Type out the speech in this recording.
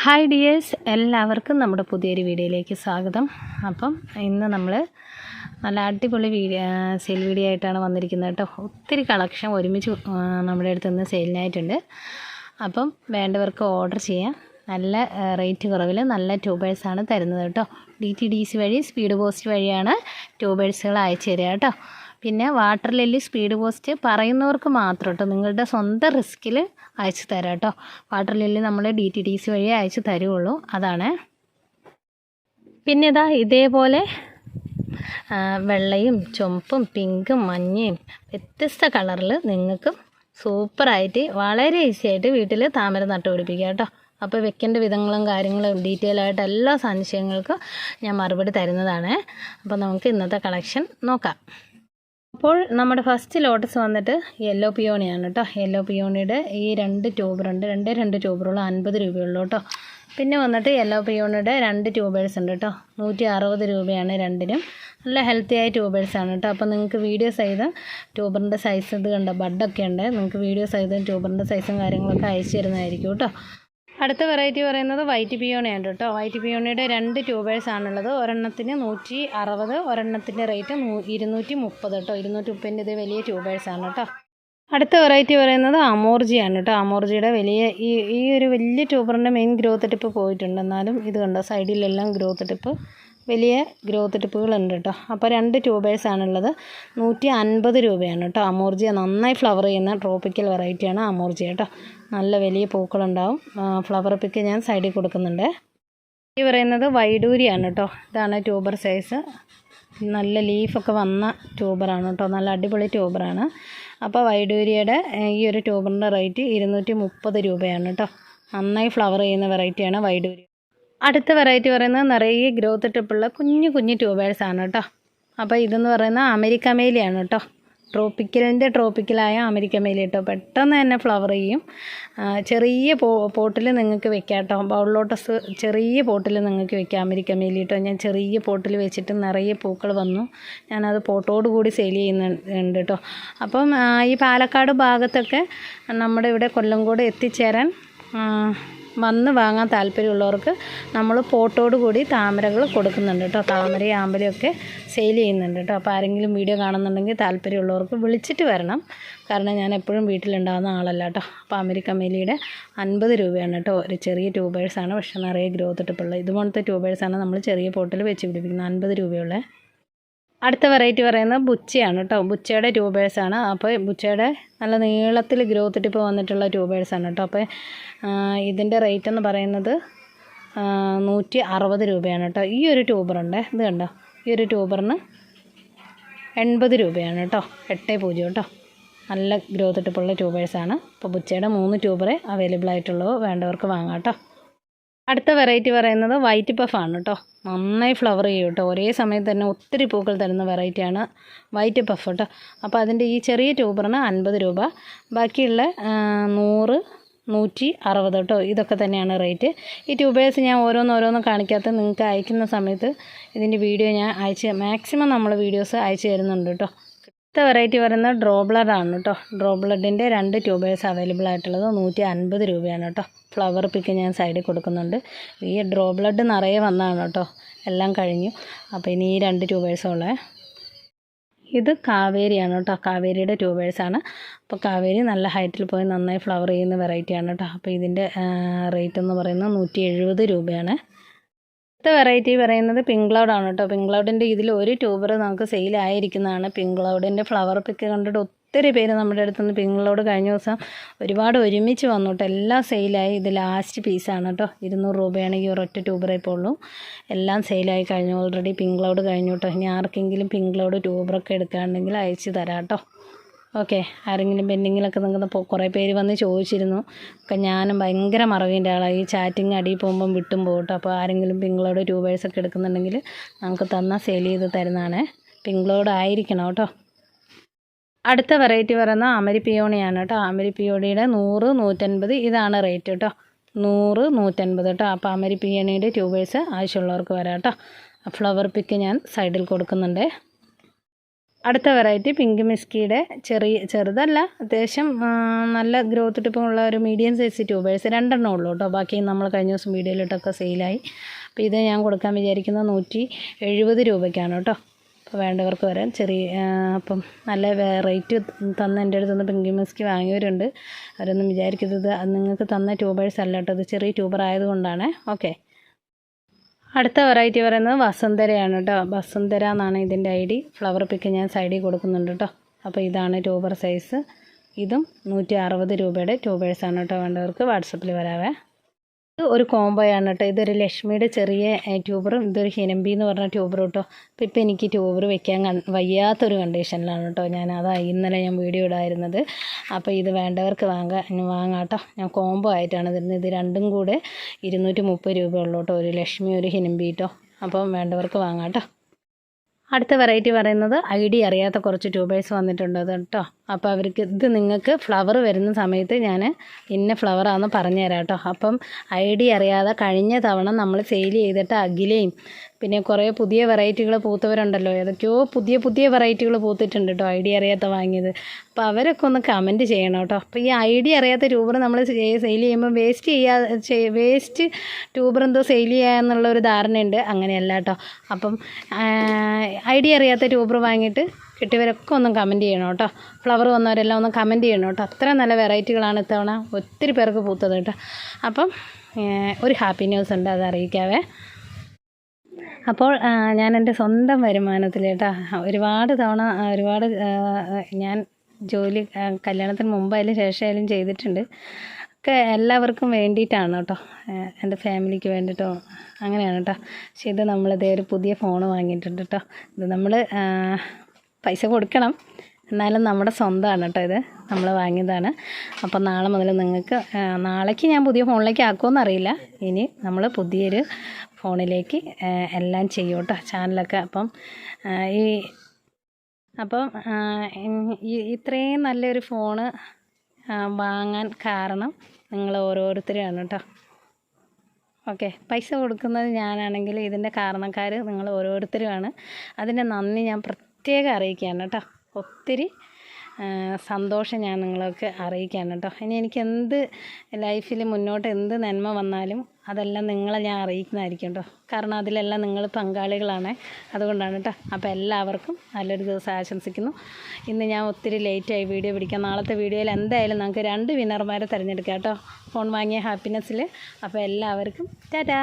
Hi dears എല്ലാവർക്കും നമ്മുടെ പുതിയൊരു വീഡിയോയിലേക്ക് സ്വാഗതം. അപ്പം ഇന്ന് നമ്മൾ നല്ല അടിപൊളി വീഡിയോ സെയിൽ വീഡിയോ ആയിട്ടാണ് വന്നിരിക്കുന്നത് കേട്ടോ. ഒത്തിരി കളക്ഷൻ ഒരുമിച്ച് നമ്മുടെ അടുത്ത് നിന്ന് സെയിലിനായിട്ടുണ്ട് അപ്പം വേണ്ടവർക്ക് ഓർഡർ ചെയ്യാം. നല്ല റേറ്റ് കുറവിൽ നല്ല ട്യൂബേഴ്സാണ് തരുന്നത് കേട്ടോ. ഡി ടി ഡി സി വഴി സ്പീഡ് പോസ്റ്റ് വഴിയാണ് ട്യൂബേഴ്സുകൾ അയച്ചു തരിക കേട്ടോ. പിന്നെ വാട്ടർ ലില്ലി സ്പീഡ് പോസ്റ്റ് പറയുന്നവർക്ക് മാത്രം കേട്ടോ നിങ്ങളുടെ സ്വന്തം റിസ്കിൽ അയച്ചു തരാം കേട്ടോ. വാട്ടർ ലില്ലി നമ്മൾ ഡി ടി ഡി സി വഴി അയച്ചു തരുള്ളൂ അതാണ്. പിന്നെ ഇതാ ഇതേപോലെ വെള്ളയും ചുമപ്പും പിങ്കും മഞ്ഞയും വ്യത്യസ്ത കളറിൽ നിങ്ങൾക്ക് സൂപ്പറായിട്ട് വളരെ ഈസി ആയിട്ട് വീട്ടിൽ താമര നട്ടുപിടിപ്പിക്കുക കേട്ടോ. അപ്പോൾ വെക്കേണ്ട വിധങ്ങളും കാര്യങ്ങളും ഡീറ്റെയിൽ ആയിട്ട് എല്ലാ സംശയങ്ങൾക്കും ഞാൻ മറുപടി തരുന്നതാണ്. അപ്പോൾ നമുക്ക് ഇന്നത്തെ കളക്ഷൻ നോക്കാം. അപ്പോൾ നമ്മുടെ ഫസ്റ്റ് ലോട്ടസ് വന്നിട്ട് യെല്ലോ പിയോണിയാണ് കേട്ടോ യെല്ലോ പിയോണിയുടെ ഈ രണ്ട് ട്യൂബറുണ്ട് രണ്ട് രണ്ട് ട്യൂബറുള്ള അൻപത് രൂപയുള്ളൂ കേട്ടോ പിന്നെ വന്നിട്ട് യെല്ലോ പിയോണിയുടെ രണ്ട് ട്യൂബേഴ്സ് ഉണ്ട് കേട്ടോ നൂറ്റി അറുപത് രൂപയാണ് രണ്ടിനും. നല്ല ഹെൽത്തി ആയ ട്യൂബേഴ്സ് ആണ് കേട്ടോ അപ്പോൾ നിങ്ങൾക്ക് വീഡിയോ സഹിതം ട്യൂബറിന്റെ സൈസ് ഇത് കണ്ടോ? ബഡൊക്കെ ഉണ്ട്. നിങ്ങൾക്ക് വീഡിയോ സഹിതം ട്യൂബറിന്റെ സൈസും കാര്യങ്ങളൊക്കെ അയച്ചു തരുന്നതായിരിക്കും കേട്ടോ അടുത്ത വെറൈറ്റി പറയുന്നത് വൈറ്റ് പിയോണയാണ് കേട്ടോ. വൈറ്റ് പിയോണയുടെ രണ്ട് ട്യൂബേഴ്സ് ആണുള്ളത്. ഒരെണ്ണത്തിന് നൂറ്റി അറുപത് ഒരെണ്ണത്തിന്റെ റേറ്റ് ഇരുന്നൂറ്റി മുപ്പത് കേട്ടോ. ഇരുന്നൂറ്റി മുപ്പതിന്റെ ഇത് വലിയ ട്യൂബേഴ്സ് ആണ് കേട്ടോ. അടുത്ത വെറൈറ്റി പറയുന്നത് അമോർജിയാണ് കേട്ടോ. അമോർജിയുടെ വലിയ ഈ ഈ ഒരു വലിയ ട്യൂബറിന്റെ മെയിൻ ഗ്രോത്ത് ടിപ്പ് പോയിട്ടുണ്ട്. എന്നാലും ഇത് കണ്ടോ സൈഡിലെല്ലാം ഗ്രോത്ത് ടിപ്പ് വലിയ ഗ്രോത്ത് ടിപ്പുകളുണ്ട് കേട്ടോ. അപ്പോൾ രണ്ട് ട്യൂബേഴ്സ് ആണുള്ളത് നൂറ്റി അൻപത് രൂപയാണ് കേട്ടോ. അമോർജിയ നന്നായി ഫ്ലവർ ചെയ്യുന്ന ട്രോപ്പിക്കൽ വെറൈറ്റിയാണ് അമോർജിയ കേട്ടോ. നല്ല വലിയ പൂക്കളുണ്ടാവും. ഫ്ലവർ പിക്ക് ഞാൻ സൈഡിൽ കൊടുക്കുന്നുണ്ട്. ഈ പറയുന്നത് വൈഡൂരിയാണ് കേട്ടോ. ഇതാണ് ട്യൂബർ സൈസ്. നല്ല ലീഫൊക്കെ വന്ന ട്യൂബറാണ് കേട്ടോ. നല്ല അടിപൊളി ട്യൂബറാണ്. അപ്പോൾ വൈഡൂരിയുടെ ഈ ഒരു ട്യൂബറിന്റെ റേറ്റ് ഇരുന്നൂറ്റി മുപ്പത് രൂപയാണ് കേട്ടോ. നന്നായി ഫ്ലവർ ചെയ്യുന്ന വെറൈറ്റിയാണ് വൈഡൂരി അടുത്ത വെറൈറ്റി പറയുന്നത് നിറയെ ഗ്രോത്ത് ടിപ്പുള്ള കുഞ്ഞു കുഞ്ഞു ട്യൂബേഴ്സ് ആണ് കേട്ടോ. അപ്പോൾ ഇതെന്ന് പറയുന്നത് അമേരിക്ക മേലിയാണ് കേട്ടോ. ട്രോപ്പിക്കലിന്റെ ട്രോപ്പിക്കലായ അമേരിക്ക മേലി കേട്ടോ. പെട്ടെന്ന് തന്നെ ഫ്ലവർ ചെയ്യും. ചെറിയ പോട്ടിൽ നിങ്ങൾക്ക് വെക്കാം കേട്ടോ. ബൗൾ ലോട്ടസ് ചെറിയ പോട്ടിൽ നിങ്ങൾക്ക് വെക്കാം അമേരിക്ക മേലി കേട്ടോ. ഞാൻ ചെറിയ പോട്ടിൽ വെച്ചിട്ട് നിറയെ പൂക്കൾ വന്നു. ഞാനത് പോട്ടോട് കൂടി സെയിൽ ചെയ്യുന്നുണ്ട് കേട്ടോ. അപ്പം ഈ പാലക്കാട് ഭാഗത്തൊക്കെ നമ്മുടെ ഇവിടെ കൊല്ലംകോട് എത്തിച്ചേരാൻ ആ, വന്ന് വാങ്ങാൻ താല്പര്യമുള്ളവർക്ക് നമ്മൾ പോട്ടോട് കൂടി താമരകൾ കൊടുക്കുന്നുണ്ട് കേട്ടോ. താമരയും ആമ്പലയൊക്കെ സെയിൽ ചെയ്യുന്നുണ്ട് കേട്ടോ. അപ്പോൾ ആരെങ്കിലും വീഡിയോ കാണുന്നുണ്ടെങ്കിൽ താല്പര്യമുള്ളവർക്ക് വിളിച്ചിട്ട് വരണം. കാരണം ഞാൻ എപ്പോഴും വീട്ടിലുണ്ടാകുന്ന ആളല്ല കേട്ടോ. അപ്പോൾ അമേരിക്ക മേലിയുടെ അൻപത് രൂപയാണ് കേട്ടോ. ഒരു ചെറിയ ട്യൂബേഴ്സാണ് പക്ഷേ നിറയെ ഗ്രോത്ത് ഇട്ടിട്ടുള്ളത് ഇതുപോലത്തെ ട്യൂബേഴ്സാണ് നമ്മൾ ചെറിയ പോട്ടിൽ വെച്ച് പിടിപ്പിക്കുന്നത്. അൻപത് രൂപയുള്ള. അടുത്ത വെറൈറ്റി പറയുന്നത് ബുച്ചയാണ് കേട്ടോ ബുച്ചയുടെ ട്യൂബേഴ്സാണ് അപ്പോൾ ബുച്ചയുടെ നല്ല നീളത്തിൽ ഗ്രോത്ത് ടിപ്പ് വന്നിട്ടുള്ള ട്യൂബേഴ്സാണ് കേട്ടോ അപ്പോൾ ഇതിന്റെ റേറ്റ് എന്ന് പറയുന്നത് നൂറ്റി അറുപത് രൂപയാണ് കേട്ടോ ഈ ഒരു ട്യൂബറുണ്ട് ഇത് കണ്ടോ? ഈ ഒരു ട്യൂബറിന് എൺപത് രൂപയാണ് കേട്ടോ എട്ട് പൂജ്യം കേട്ടോ നല്ല ഗ്രോത്ത് ടിപ്പുള്ള ട്യൂബേഴ്സാണ് അപ്പോൾ ബുച്ചയുടെ മൂന്ന് ട്യൂബറേ അവൈലബിൾ ആയിട്ടുള്ളൂ വേണ്ടവർക്ക് വാങ്ങാം കേട്ടോ അടുത്ത വെറൈറ്റി പറയുന്നത് വൈറ്റ് പഫാണ് കേട്ടോ നന്നായി ഫ്ലവർ ചെയ്യും കേട്ടോ ഒരേ സമയത്ത് തന്നെ ഒത്തിരി പൂക്കൾ തരുന്ന വെറൈറ്റിയാണ് വൈറ്റ് പഫ് കേട്ടോ അപ്പോൾ അതിന്റെ ഈ ചെറിയ ട്യൂബറിന് അൻപത് രൂപ. ബാക്കിയുള്ള നൂറ് നൂറ്റി അറുപത് കേട്ടോ ഇതൊക്കെ തന്നെയാണ് റേറ്റ് ഈ ട്യൂബേഴ്സ് ഞാൻ ഓരോന്നോരോന്നും ഓരോന്ന് കാണിക്കാത്ത നിങ്ങൾക്ക് അയക്കുന്ന സമയത്ത് ഇതിന്റെ വീഡിയോ ഞാൻ അയച്ച് മാക്സിമം നമ്മൾ വീഡിയോസ് അയച്ചു തരുന്നുണ്ട് കേട്ടോ അടുത്ത വെറൈറ്റി പറയുന്നത് ഡ്രോ ബ്ലഡ് ആണ് കേട്ടോ ഡ്രോ ബ്ലഡിന്റെ രണ്ട് ട്യൂബേഴ്സ് അവൈലബിൾ ആയിട്ടുള്ളത് നൂറ്റി അൻപത് രൂപയാണ് കേട്ടോ ഫ്ലവർ പിക്ക് ഞാൻ സൈഡിൽ കൊടുക്കുന്നുണ്ട്. ഈ ഡ്രോ ബ്ലഡ് നിറയെ വന്നതാണ് കേട്ടോ എല്ലാം കഴിഞ്ഞു. അപ്പോൾ ഇനി ഈ രണ്ട് ട്യൂബേഴ്സുള്ളേ ഇത് കാവേരിയാണ് കേട്ടോ കാവേരിയുടെ ട്യൂബേഴ്സാണ് അപ്പോൾ കാവേരി നല്ല ഹൈറ്റിൽ പോയി നന്നായി ഫ്ലവർ ചെയ്യുന്ന വെറൈറ്റിയാണ് കേട്ടോ അപ്പോൾ ഇതിന്റെ റേറ്റ് എന്ന് പറയുന്നത് നൂറ്റി രൂപയാണ്. അടുത്ത വെറൈറ്റി പറയുന്നത് പിങ്ക് ക്ലൗഡ് ആണ് കേട്ടോ പിങ്ക് ക്ലൗഡിന്റെ ഇതിൽ ഒരു ട്യൂബർ നമുക്ക് സെയിലായിരിക്കുന്നതാണ് പിങ്ക് ക്ലൗഡിന്റെ ഫ്ലവർ പിക്ക് കണ്ടിട്ട് ഒത്തിരി പേര് നമ്മുടെ അടുത്ത് നിന്ന് പിങ്ക് ക്ലൗഡ് കഴിഞ്ഞ ദിവസം ഒരുപാട് ഒരുമിച്ച് വന്നു കേട്ടോ എല്ലാം സെയിലായി ഇത് ലാസ്റ്റ് പീസാണ് കേട്ടോ ഇരുന്നൂറ് രൂപയാണ് ഈ ഒരൊറ്റ ട്യൂബറേ ഇപ്പോൾ ഉള്ളൂ എല്ലാം സെയിലായി കഴിഞ്ഞു. ഓൾറെഡി പിങ്ക് ക്ലൗഡ് കഴിഞ്ഞു കേട്ടോ ഇനി ആർക്കെങ്കിലും പിങ്ക് ക്ലൗഡ് ട്യൂബറൊക്കെ എടുക്കാനുണ്ടെങ്കിൽ അയച്ച് തരാം കേട്ടോ ഓക്കെ. ആരെങ്കിലും പെൻഡിങ്ങിലൊക്കെ നിൽക്കുന്ന കുറേ പേര് വന്ന് ചോദിച്ചിരുന്നു. ഒക്കെ ഞാനും ഭയങ്കര മറവിന്റെ ആളാണ് ഈ ചാറ്റിങ് അടിയിൽ പോകുമ്പം വിട്ടും പോകട്ടോ. അപ്പോൾ ആരെങ്കിലും പിങ്കളോട് രൂപേഴ്സൊക്കെ എടുക്കുന്നുണ്ടെങ്കിൽ നമുക്ക് തന്നാൽ സെയിൽ ചെയ്ത് തരുന്നതാണ്. പിങ്കളോട് ആയിരിക്കണം കേട്ടോ. അടുത്ത വെറൈറ്റി പറയുന്ന അമരി പിയോണിയാണ് കേട്ടോ. അമരി പിയോണിയുടെ നൂറ് നൂറ്റൻപത് ഇതാണ് റേറ്റ് കേട്ടോ. നൂറ് നൂറ്റൻപത് കേട്ടോ. അപ്പോൾ അമരി പിയോണിയുടെ ട്യൂബേഴ്സ് ആവശ്യമുള്ളവർക്ക് വരാം കേട്ടോ. ഫ്ലവർ പിക്ക് ഞാൻ സൈഡിൽ കൊടുക്കുന്നുണ്ട്. അടുത്ത വെറൈറ്റി പിങ്ക് മിസ്കിയുടെ ചെറിയ ചെറുതല്ല അത്യാവശ്യം നല്ല ഗ്രോത്ത് ടിപ്പുള്ള ഒരു മീഡിയം സൈസ് ട്യൂബേഴ്സ് രണ്ടെണ്ണം ഉള്ളൂ കേട്ടോ. ബാക്കി നമ്മൾ കഴിഞ്ഞ ദിവസം വീഡിയോയിലിട്ടൊക്കെ സെയിലായി അപ്പോൾ ഇത് ഞാൻ കൊടുക്കാൻ വിചാരിക്കുന്നത് നൂറ്റി എഴുപത് രൂപയ്ക്കാണ് കേട്ടോ. അപ്പോൾ വേണ്ടവർക്ക് വരാം. ചെറിയ അപ്പം നല്ല റേറ്റ് തന്ന എന്റെ അടുത്ത് നിന്ന് പിങ്കി മിസ്കി വാങ്ങിയവരുണ്ട്. അവരൊന്നും വിചാരിക്കരുത്. അത് നിങ്ങൾക്ക് തന്ന ട്യൂബേഴ്സ് അല്ല കേട്ടോ. ഇത് ചെറിയ ട്യൂബർ ആയതുകൊണ്ടാണ്. ഓക്കെ അടുത്ത വെറൈറ്റി പറയുന്നത് വസുന്ധരയാണ് കേട്ടോ വസുന്ധര എന്നാണ് ഇതിന്റെ ഐ ഡി. ഫ്ലവർ പിക്ക് ഞാൻ സൈഡിൽ കൊടുക്കുന്നുണ്ട് കേട്ടോ അപ്പോൾ ഇതാണ് ട്യൂബർ സൈസ് ഇതും നൂറ്റി അറുപത് രൂപയുടെ ട്യൂബേഴ്സാണ് കേട്ടോ വേണ്ടവർക്ക് വാട്സപ്പിൽ വരാവേ. ഇത് ഒരു കോംബോയാണ് കേട്ടോ. ഇതൊരു ലക്ഷ്മിയുടെ ചെറിയ ട്യൂബറും ഇതൊരു ഹിനമ്പി എന്ന് പറഞ്ഞ ട്യൂബറും കേട്ടോ. അപ്പോൾ ഇപ്പോൾ എനിക്ക് ട്യൂബർ വെക്കാൻ വയ്യാത്തൊരു കണ്ടീഷനിലാണ് കേട്ടോ. ഞാൻ അതാ ഇന്നലെ ഞാൻ വീഡിയോ ഇടായിരുന്നത്. അപ്പോൾ ഇത് വേണ്ടവർക്ക് വാങ്ങാൻ വാങ്ങാം കേട്ടോ. ഞാൻ കോംബോ ആയിട്ടാണ് തരുന്നത്. ഇത് രണ്ടും കൂടെ ഇരുന്നൂറ്റി മുപ്പത് രൂപയുള്ളൂ കേട്ടോ. ഒരു ലക്ഷ്മി ഒരു ഹിനമ്പി കേട്ടോ. അപ്പം വേണ്ടവർക്ക് വാങ്ങാം കേട്ടോ. അടുത്ത വെറൈറ്റി പറയുന്നത് ഐ ഡി അറിയാത്ത കുറച്ച് ട്യൂബേഴ്സ് വന്നിട്ടുണ്ട് കേട്ടോ. അപ്പോൾ അവർക്ക് ഇത് നിങ്ങൾക്ക് ഫ്ലവർ വരുന്ന സമയത്ത് ഞാൻ ഇന്ന ഫ്ലവറാണെന്ന് പറഞ്ഞുതരാം കേട്ടോ. അപ്പം ഐ ഡി അറിയാതെ കഴിഞ്ഞ തവണ നമ്മൾ സെയിൽ ചെയ്തിട്ട് അഖിലയും പിന്നെ കുറേ പുതിയ വെറൈറ്റികൾ പൂത്തവരുണ്ടല്ലോ. ഏതൊക്കെയോ പുതിയ പുതിയ വെറൈറ്റികൾ പൂത്തിട്ടുണ്ട് കേട്ടോ. ഐഡിയ അറിയാത്ത വാങ്ങിയത്. അപ്പോൾ അവരൊക്കെ ഒന്ന് കമന്റ് ചെയ്യണം കേട്ടോ. അപ്പോൾ ഈ ഐഡിയ അറിയാത്ത ട്യൂബർ നമ്മൾ സെയിൽ ചെയ്യുമ്പോൾ വേസ്റ്റ് ചെയ്യാ വേസ്റ്റ് ട്യൂബർ എന്തോ സെയിൽ ചെയ്യുക എന്നുള്ള ഒരു ധാരണയുണ്ട്. അങ്ങനെയല്ല കേട്ടോ. അപ്പം ഐഡിയ അറിയാത്ത ട്യൂബർ വാങ്ങിയിട്ട് കിട്ടിയവരൊക്കെ ഒന്ന് കമന്റ് ചെയ്യണം കേട്ടോ. ഫ്ലവർ വന്നവരെല്ലാം ഒന്ന് കമന്റ് ചെയ്യണം കേട്ടോ. അത്ര നല്ല വെറൈറ്റികളാണ് ഇത്തവണ ഒത്തിരി പേർക്ക് പൂത്തത് കേട്ടോ. അപ്പം ഒരു ഹാപ്പി ന്യൂസ് ഉണ്ട്. അത് അറിയിക്കാവേ. അപ്പോൾ ഞാൻ എന്റെ സ്വന്തം വരുമാനത്തിൽ കേട്ടോ ഒരുപാട് തവണ ഒരുപാട് ഞാൻ ജോലി കല്യാണത്തിന് മുമ്പായാലും ശേഷമായാലും ചെയ്തിട്ടുണ്ട്. ഒക്കെ എല്ലാവർക്കും വേണ്ടിയിട്ടാണ് കേട്ടോ എന്റെ ഫാമിലിക്ക് വേണ്ടിയിട്ടോ അങ്ങനെയാണ് കേട്ടോ. പക്ഷേ ഇത് നമ്മളിതേ ഒരു പുതിയ ഫോൺ വാങ്ങിയിട്ടുണ്ട് കേട്ടോ. ഇത് നമ്മൾ പൈസ കൊടുക്കണം. എന്നാലും നമ്മുടെ സ്വന്തമാണ് കേട്ടോ ഇത് നമ്മൾ വാങ്ങിയതാണ്. അപ്പം നാളെ മുതൽ നിങ്ങൾക്ക് നാളേക്ക് ഞാൻ പുതിയ ഫോണിലേക്ക് ആക്കുമെന്ന് അറിയില്ല ഇനി നമ്മൾ പുതിയൊരു ഫോണിലേക്ക് എല്ലാം ചെയ്യും കേട്ടോ ചാനലൊക്കെ. അപ്പം ഈ അപ്പം ഇത്രയും നല്ലൊരു ഫോണ് വാങ്ങാൻ കാരണം നിങ്ങൾ ഓരോരുത്തരെയാണ് കേട്ടോ. ഓക്കെ പൈസ കൊടുക്കുന്നത് ഞാനാണെങ്കിൽ ഇതിന്റെ കാരണക്കാർ നിങ്ങൾ ഓരോരുത്തരുമാണ്. അതിന്റെ നന്ദി ഞാൻ പ്രത്യേകം അറിയിക്കുകയാണ് കേട്ടോ. ഒത്തിരി സന്തോഷം ഞാൻ നിങ്ങൾക്ക് അറിയിക്കാൻ കേട്ടോ. ഇനി എനിക്ക് എന്ത് ലൈഫിൽ മുന്നോട്ട് എന്ത് നന്മ വന്നാലും അതെല്ലാം നിങ്ങളെ ഞാൻ അറിയിക്കുന്നതായിരിക്കും കേട്ടോ. കാരണം അതിലെല്ലാം നിങ്ങൾ പങ്കാളികളാണ്. അതുകൊണ്ടാണ് കേട്ടോ. അപ്പോൾ എല്ലാവർക്കും നല്ലൊരു ദിവസം ആശംസിക്കുന്നു. ഇന്ന് ഞാൻ ഒത്തിരി ലേറ്റായി വീഡിയോ പിടിക്കാം നാളത്തെ വീഡിയോയിൽ എന്തായാലും നമുക്ക് രണ്ട് വിന്നർമാരെ തിരഞ്ഞെടുക്കാം കേട്ടോ. ഫോൺ വാങ്ങിയ ഹാപ്പിനെസ്സിൽ അപ്പോൾ എല്ലാവർക്കും ടാറ്റാ!